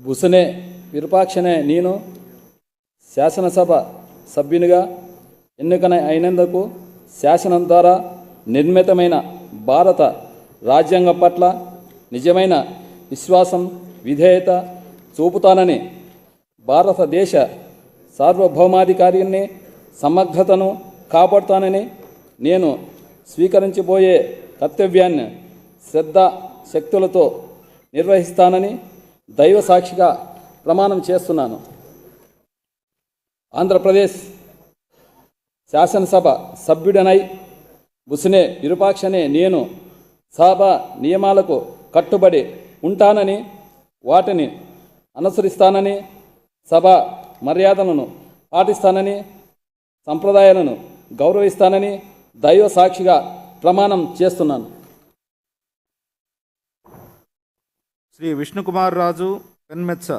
బుసనే విరూపాక్షనే నేను శాసనసభ సభ్యునిగా ఎన్నికన అయినందుకు శాసనం ద్వారా నిర్మితమైన భారత రాజ్యాంగం పట్ల నిజమైన విశ్వాసం విధేయత చూపుతానని భారతదేశ సార్వభౌమాధికారిని సమగ్రతను కాపాడుతానని నేను స్వీకరించబోయే కర్తవ్యాన్ని శ్రద్ధ శక్తులతో నిర్వహిస్తానని దైవ సాక్షిగా ప్రమాణం చేస్తున్నాను. ఆంధ్రప్రదేశ్ శాసనసభ సభ్యుడనై బుసినే విరుపాక్షనే నేను సభ నియమాలకు కట్టుబడి ఉంటానని వాటిని అనుసరిస్తానని సభ మర్యాదలను పాటిస్తానని సంప్రదాయాలను గౌరవిస్తానని దైవ సాక్షిగా ప్రమాణం చేస్తున్నాను. శ్రీ విష్ణుకుమార్ రాజు పెన్మెత్స